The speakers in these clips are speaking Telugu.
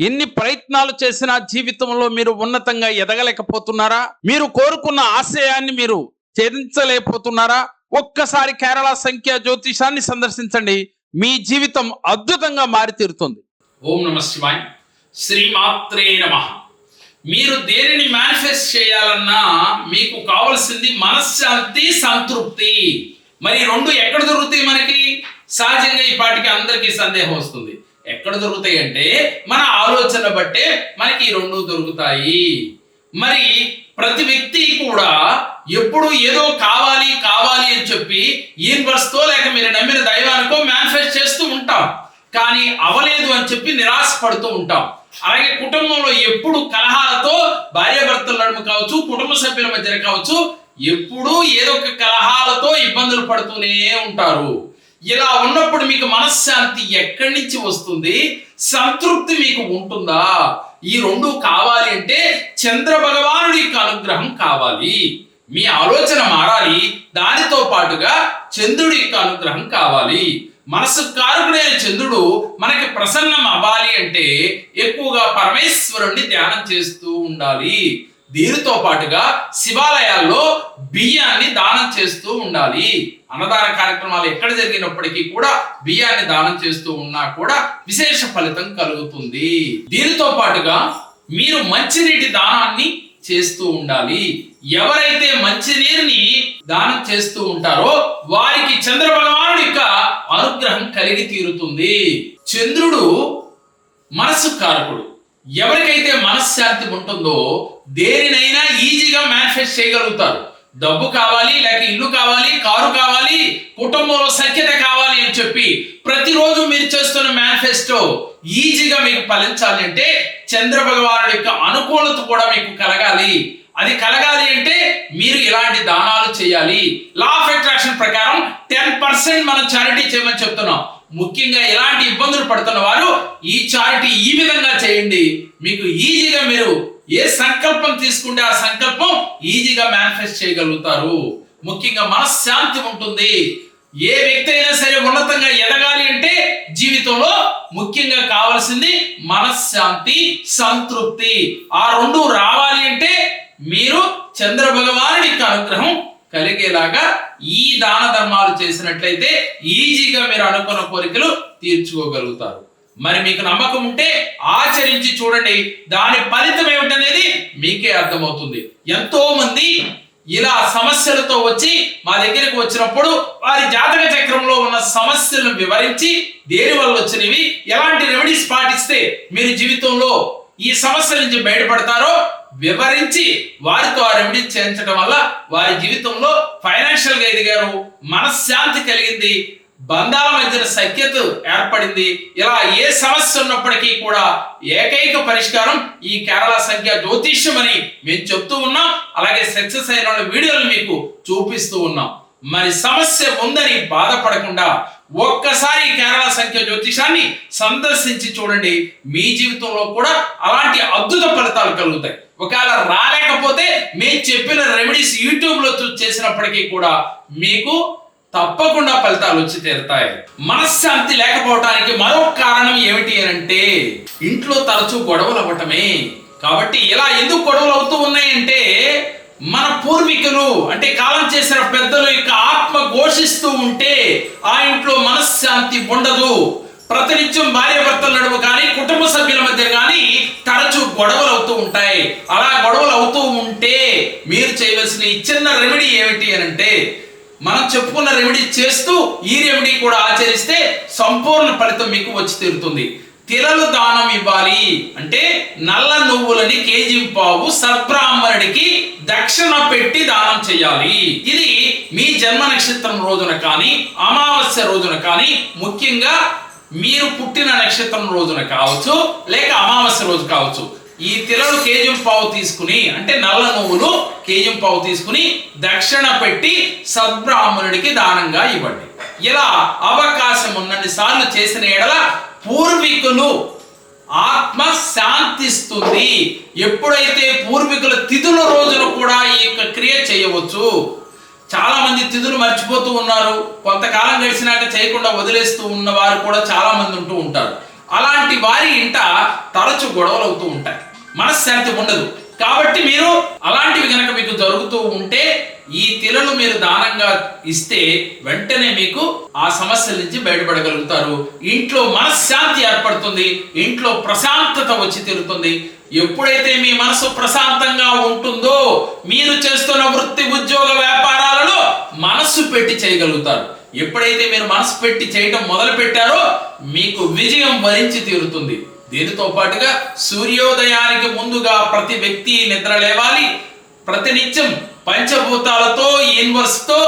ఎన్ని ప్రయత్నాలు చేసినా జీవితంలో మీరు ఉన్నతంగా ఎదగలేకపోతున్నారా? మీరు కోరుకున్న ఆశయాన్ని మీరు ఛేదించలేకపోతున్నారా? ఒక్కసారి కేరళ సంఖ్య జ్యోతిషాన్ని సందర్శించండి. మీ జీవితం అద్భుతంగా మారి తీరుతుంది ఓం నమ శివాయ్. శ్రీమాత్రే నమ. మీరు దేనిని మేనిఫెస్ట్ చేయాలన్నా మీకు కావలసింది మనశ్శాంతి సంతృప్తి. మరి రెండు ఎక్కడ దొరుకుతాయి మనకి? సహజంగా ఈ పాటికి అందరికీ సందేహం వస్తుంది. ఎక్కడ దొరుకుతాయి అంటే మన ఆలోచన బట్టే మనకి ఈ రెండు దొరుకుతాయి. మరి ప్రతి వ్యక్తి కూడా ఎప్పుడు ఏదో కావాలి కావాలి అని చెప్పి యూనివర్స్తో లేక మీరు నమ్మిన దైవానికో మేనిఫెస్ట్ చేస్తూ ఉంటాం. కానీ అవలేదు అని చెప్పి నిరాశ పడుతూ ఉంటాం. అలాగే కుటుంబంలో ఎప్పుడు కలహాలతో భార్యాభర్తల నడుము కావచ్చు కుటుంబ సభ్యుల మధ్యన కావచ్చు ఎప్పుడూ ఏదో ఒక కలహాలతో ఇబ్బందులు పడుతూనే ఉంటారు. ఇలా ఉన్నప్పుడు మీకు మనశ్శాంతి ఎక్కడి నుంచి వస్తుంది? సంతృప్తి మీకు ఉంటుందా? ఈ రెండు కావాలి అంటే చంద్ర భగవానుడి యొక్క అనుగ్రహం కావాలి. మీ ఆలోచన మారాలి. దానితో పాటుగా చంద్రుడి యొక్క అనుగ్రహం కావాలి. మనసు కారకుడైన చంద్రుడు మనకి ప్రసన్నం అవ్వాలి అంటే ఎక్కువగా పరమేశ్వరుణ్ణి ధ్యానం చేస్తూ ఉండాలి. దీనితో పాటుగా శివాలయాల్లో బియ్యాన్ని దానం చేస్తూ ఉండాలి. అన్నదాన కార్యక్రమాలు ఎక్కడ జరిగినప్పటికీ కూడా బియ్యాన్ని దానం చేస్తూ ఉన్నా కూడా విశేష ఫలితం కలుగుతుంది. దీనితో పాటుగా మీరు మంచినీటి దానాన్ని చేస్తూ ఉండాలి. ఎవరైతే మంచినీరుని దానం చేస్తూ ఉంటారో వారికి చంద్ర భగవానుడి యొక్క అనుగ్రహం కలిగి తీరుతుంది. చంద్రుడు మనస్సు కారకుడు. ఎవరికైతే మనశ్శాంతి ఉంటుందో దేనినైనా ఈజీగా మేనిఫెస్ట్ చేయగలుగుతారు. డబ్బు కావాలి లేక ఇల్లు కావాలి కారు కావాలి కుటుంబంలో సఖ్యత కావాలి అని చెప్పి ప్రతిరోజు మీరు చేస్తున్న మేనిఫెస్టో ఈజీగా మీకు ఫలించాలి అంటే చంద్ర భగవానుడి యొక్క అనుకూలత కూడా మీకు కలగాలి. అది కలగాలి అంటే మీరు ఇలాంటి దానాలు చేయాలి. లా ఆఫ్ అట్రాక్షన్ ప్రకారం టెన్ పర్సెంట్ మనం చారిటీ చేయమని చెప్తున్నాం. ముఖ్యంగా ఎలాంటి ఇబ్బందులు పడుతున్న వారు ఈ చారిటీ ఈ విధంగా చేయండి. మీకు ఈజీగా మీరు ఏ సంకల్పం తీసుకుంటే ఆ సంకల్పం ఈజీగా మేనిఫెస్ట్ చేయగలుగుతారు. ముఖ్యంగా మనశ్శాంతి ఉంటుంది. ఏ వ్యక్తి అయినా సరే ఉన్నతంగా ఎదగాలి అంటే జీవితంలో ముఖ్యంగా కావాల్సింది మనశ్శాంతి సంతృప్తి. ఆ రెండు రావాలి అంటే మీరు చంద్ర భగవానుడి యొక్క అనుగ్రహం కలిగేలాగా ఈ దాన ధర్మాలు చేసినట్లయితే ఈజీగా మీరు అనుకున్న కోరికలు తీర్చుకోగలుగుతారు. మరి మీకు నమ్మకం ఉంటే ఆచరించి చూడండి దాని ఫలితం ఏమిటనేది మీకే అర్థమవుతుంది. ఎంతో మంది ఇలా సమస్యలతో వచ్చి మా దగ్గరికి వచ్చినప్పుడు వారి జాతక చక్రంలో ఉన్న సమస్యలను వివరించి దేని వల్ల వచ్చినవి ఎలాంటి రెమెడీస్ పాటిస్తే మీరు జీవితంలో ఈ సమస్య నుంచి బయటపడతారో వివరించి వారితో ఆ రెమెడీస్ చేయించడం వల్ల వారి జీవితంలో ఫైనాన్షియల్గా ఎదిగారు. మనశ్శాంతి కలిగింది. బంధాల మధ్యన సఖ్యత ఏర్పడింది. ఇలా ఏ సమస్య ఉన్నప్పటికీ కూడా ఏకైక పరిష్కారం ఈ కేరళ సంఖ్య జ్యోతిష్యం అని మేము చెప్తూ ఉన్నాం. అలాగే సక్సెస్ అయిన వీడియోలు మీకు చూపిస్తూ ఉన్నాం. మరి సమస్య ఉందని బాధపడకుండా ఒక్కసారి కేరళ సంఖ్య జ్యోతిషాన్ని సందర్శించి చూడండి. మీ జీవితంలో కూడా అలాంటి అద్భుత ఫలితాలు కలుగుతాయి. ఒకవేళ రాలేకపోతే మేము చెప్పిన రెమెడీస్ యూట్యూబ్లో చేసినప్పటికీ కూడా మీకు తప్పకుండా ఫలితాలు వచ్చి తీరుతాయి. మనశ్శాంతి లేకపోవటానికి మరొక కారణం ఏమిటి అని అంటే ఇంట్లో తరచూ గొడవలు అవ్వటమే. కాబట్టి ఇలా ఎందుకు గొడవలు అవుతూ ఉన్నాయంటే మన పూర్వీకులు అంటే కాలం చేసిన పెద్దలు యొక్క ఆత్మ ఘోషిస్తూ ఉంటే ఆ ఇంట్లో మనశ్శాంతి ఉండదు. ప్రతినిత్యం భార్య భర్తల నడుము కానీ కుటుంబ సభ్యుల మధ్య కానీ తరచూ గొడవలు అవుతూ ఉంటాయి. అలా గొడవలు అవుతూ ఉంటే మీరు చేయవలసిన ఈ చిన్న రెమెడీ ఏమిటి అని అంటే మనం చెప్పుకున్న రెమెడీ చేస్తూ ఈ రెమెడీ కూడా ఆచరిస్తే సంపూర్ణ ఫలితం మీకు వచ్చి తీరుతుంది. తిలలు దానం ఇవ్వాలి అంటే నల్ల నువ్వులని కేజీ పావు సద్బ్రాహ్మణుడికి దక్షిణ పెట్టి దానం చేయాలి. ఇది మీ జన్మ నక్షత్రం రోజున కానీ అమావాస్య రోజున కానీ ముఖ్యంగా మీరు పుట్టిన నక్షత్రం రోజున కావచ్చు లేక అమావాస్య రోజు కావచ్చు ఈ తిలను కేజం పావు తీసుకుని అంటే నల్ల నువ్వులు కేజం పావు తీసుకుని దక్షిణ పెట్టి సద్బ్రాహ్మణుడికి దానంగా ఇవ్వండి. ఇలా అవకాశం ఉన్నన్ని సార్లు చేసిన ఎడల పూర్వీకులు ఆత్మ శాంతిస్తుంది. ఎప్పుడైతే పూర్వీకుల తిథుల రోజున కూడా ఈ యొక్క క్రియ చేయవచ్చు చాలా మంది తిథులు మర్చిపోతూ ఉన్నారు. కొంతకాలం గడిచినాక చేయకుండా వదిలేస్తూ ఉన్న వారు కూడా చాలా మంది ఉంటూ ఉంటారు. అలాంటి వారి ఇంట తరచు గొడవలు అవుతూ ఉంటాయి. మనశ్శాంతి ఉండదు. కాబట్టి మీరు అలాంటివి కనుక మీకు జరుగుతూ ఉంటే ఈ తిలను మీరు దానంగా ఇస్తే వెంటనే మీకు ఆ సమస్యల నుంచి బయటపడగలుగుతారు. ఇంట్లో మనశ్శాంతి ఏర్పడుతుంది. ఇంట్లో ప్రశాంతత వచ్చి తీరుతుంది. ఎప్పుడైతే మీ మనసు ప్రశాంతంగా ఉంటుందో మీరు చేస్తున్న వృత్తి పెట్టి చేయగలుగుతారు. ఎప్పుడైతే మీరు మనసు పెట్టి చేయటం మొదలు పెట్టారో మీకు విజయం వరించి తీరుతుంది. దీనితో పాటుగా సూర్యోదయానికి ముందుగా ప్రతి వ్యక్తి నిద్ర లేవాలి. ప్రతినిత్యం పంచభూతాలతో యూనివర్స్తో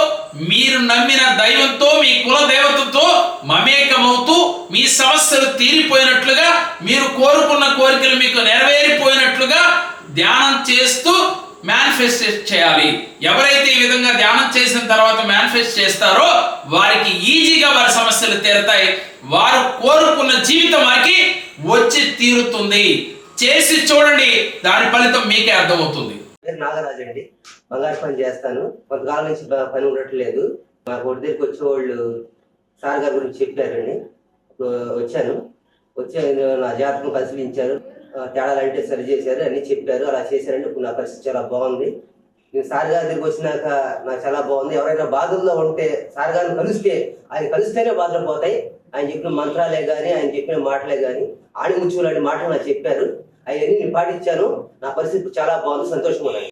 మీరు నమ్మిన దైవంతో మీ కుల దేవతతో మమేకమవుతూ మీ సమస్యలు తీరిపోయినట్లుగా మీరు కోరుకున్న కోరికలు మీకు నెరవేరిపోయినట్లుగా ధ్యానం చేస్తూ మేనిఫెస్ట్ చేయాలి. ఎవరైతే ఈ విధంగా ధ్యానం చేసిన తర్వాత మేనిఫెస్ట్ చేస్తారో వారికి ఈజీగా వారి సమస్యలు తీరతాయి. వారు కోరుకున్న జీవితం వారికి వచ్చి తీరుతుంది. చేసి చూడండి దాని ఫలితం మీకే అర్థమవుతుంది. పేరు నాగరాజు అండి. బంగారు పని చేస్తాను. కొంతకాలం నుంచి పని ఉండట్లేదు. మాకు ఒడి దగ్గరికి వచ్చేవాళ్ళు సార్ గారి గురించి చెప్పారండి. ఇప్పుడు వచ్చాను. వచ్చే నా జాతకం పరిశీలించారు. ఆ, తేడాలంటే సరి చేశారు అన్ని చెప్పారు అలా చేశారంటే ఇప్పుడు నా పరిస్థితి చాలా బాగుంది. నేను సార్ గారి దగ్గరికి వచ్చినాక నాకు చాలా బాగుంది. ఎవరైనా బాధల్లో ఉంటే సార్ గారిని కలిస్తే ఆయన కలిస్తేనే బాధలు పోతాయి. ఆయన చెప్పిన మంత్రాలే కానీ ఆయన చెప్పిన మాటలే కానీ ఆణిముచ్చులాంటి మాటలు నాకు చెప్పారు. అవన్నీ నేను పాటించాను. నా పరిస్థితి చాలా బాగుంది. సంతోషంగా